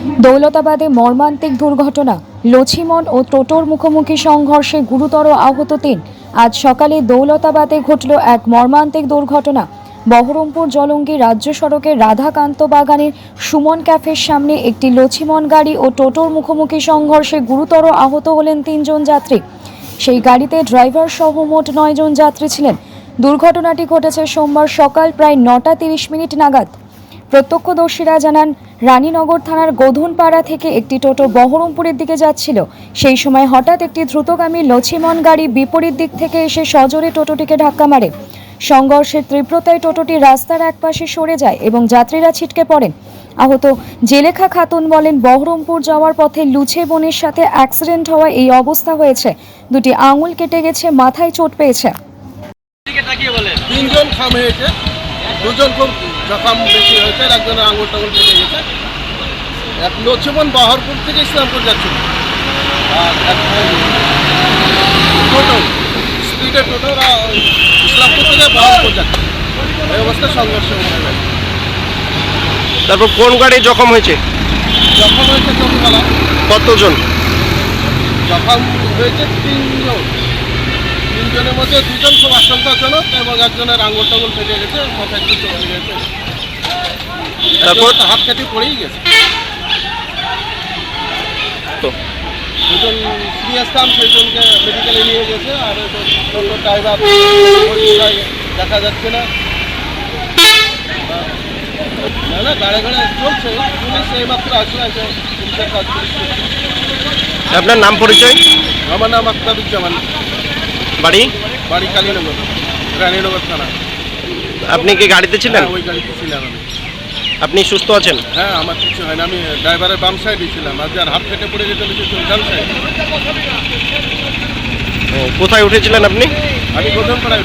দৌলতাবাদে মর্মান্তিক দুর্ঘটনা। লছিমন ও টোটোর মুখোমুখি সংঘর্ষে গুরুতর আহত তিন। আজ সকালে দৌলতাবাদে ঘটল এক মর্মান্তিক দুর্ঘটনা। বহরমপুর জলঙ্গি রাজ্য সড়কের রাধাকান্ত বাগানের সুমন ক্যাফের সামনে একটি লছিমন গাড়ি ও টোটোর মুখোমুখি সংঘর্ষে গুরুতর আহত হলেন তিনজন যাত্রী। সেই গাড়িতে ড্রাইভার সহ মোট নয়জন যাত্রী ছিলেন। দুর্ঘটনাটি ঘটেছে সোমবার সকাল প্রায় নটা তিরিশ মিনিট নাগাদ। প্রত্যক্ষদর্শীরা জানান, রানীনগর থানার গোধনপাড়া থেকে একটি টোটো বহরমপুরের দিকে যাচ্ছিল। সেই সময় হঠাৎ একটি দ্রুতগামী লছিমন গাড়ি বিপরীত দিক থেকে এসে সজোরে টোটোটিকে ধাক্কা মারে। সংঘর্ষের তীব্রতায় টোটোটি রাস্তার একপাশে সরে যায় এবং যাত্রীরা ছিটকে পড়েন। আহত জেলেখা খাতুন বলেন, বহরমপুর যাওয়ার পথে লুছে বোনের সাথে অ্যাক্সিডেন্ট হওয়ায় এই অবস্থা হয়েছে। দুটি আঙুল কেটে গেছে, মাথায় চোট পেয়েছে। তিনজন খাম হয়েছে দুজন জখম বেশি হয়েছে আর একজনের আঙুল টাঙুল কেটে গেছে। এক লক্ষ্মণ বাহরপুর থেকে ইসলামপুর যাচ্ছিল আর এক টোটো স্পিডে টোটো ওরা ইসলামপুর থেকে বাহরপুর যাচ্ছে। এই অবস্থায় সংঘর্ষ তারপর কোন গাড়ি জখম হয়েছে? জখম হয়েছে কতজন? জখম হয়েছে তিনজন। তিনজনের মধ্যে দুজন খুব আশঙ্কাজনক এবং একজনের আঙুল টাঙুল ফেটে গেছে মাথায় কিছু হয়ে গেছে। তারপর? হাত কেটে পড়েই গেছে। তো? দুজন সিরিয়াস কাম সেইজনকে মেডিকেলে নিয়ে গেছে আর ড্রাইভার দেখা যাচ্ছে না। না না গাড়ি গাড়ি চলছে পুলিশ এইমাত্র আসলে আছে পুলিশের কাজ আপনার নাম পরিচয়? আমার নাম আক্তারুজ্জামান। বাড়ি? বাড়ি কালীনগর রানীনগর থানা। আপনি কি গাড়িতে ছিলেন? হ্যাঁ ওই গাড়িতে ছিলাম আমি। আপনি সুস্থ আছেন? হ্যাঁ আমার কিছু হয় না আমি ড্রাইভারের বাম সাইডে ছিলাম। আর যার হাত কেটে পড়ে গেছে লিখেছিল ডান সাইড। ও, কোথায় উঠেছিলেন আপনি? আমি প্রথম পাড়ায়